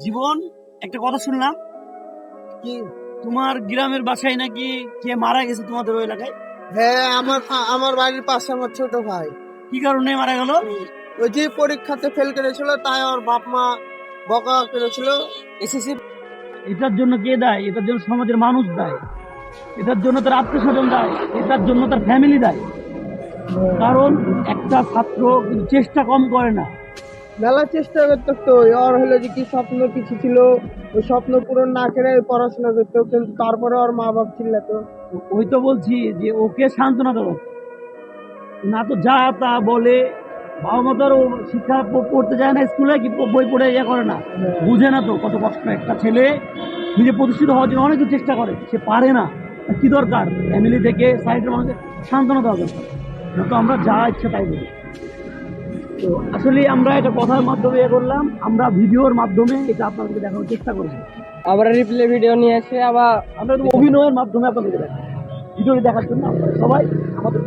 জীবন একটা কথা শুনলাম কি তোমার গ্রামের বাসায় নাকি কে মারা গেছে তোমাদের ওই এলাকায়? হ্যাঁ আমার আমার বাড়ির পাশে আমার ছোট ভাই। কি কারণে মারা গেল? ওই যে পরীক্ষাতে ফেল করেছিল তাই ওর বাপ মা বকা করেছিল। এসএসসি এটার জন্য কে দায়? এটার জন্য সমাজের মানুষ দায়। এটার জন্য তার আত্মীয় স্বজন দায়। এটার জন্য তার ফ্যামিলি দায়। কারণ একটা ছাত্র চেষ্টা কম করে না। মেলা চেষ্টা করতো তো ওর হলো যে কি স্বপ্ন কিছু ছিল ওই স্বপ্ন পূরণ না করে পড়াশোনা করতো কিন্তু তারপরে ওর মা বাপ চিল্লাতো ওই তো বলছি যে ওকে সান্ত্বনা দেবো। না তো যা তা বলে বাবা মা তো শিক্ষা পড়তে যায় না স্কুলে কি বই পড়ে ইয়ে করে না। বুঝে না তো কত কষ্ট। একটা ছেলে নিজে প্রতিষ্ঠিত হওয়ার জন্য অনেক চেষ্টা করে সে পারে না। কি দরকার? ফ্যামিলি থেকে সাইডের মানুষের সান্ত্বনা দেওয়া দরকার। না তো আমরা যা ইচ্ছা তাই বলি তো আসলে আমরা এটা কথার মাধ্যমে ইয়ে করলাম। আমরা ভিডিওর মাধ্যমে এটা আপনাদেরকে দেখানোর চেষ্টা করছি আবার রিপ্লে ভিডিও নিয়ে এসে আবার আমরা অভিনয়ের মাধ্যমে আপনাদেরকে দেখাই ভিডিওটি দেখার জন্য আপনারা সবাই আমাদের।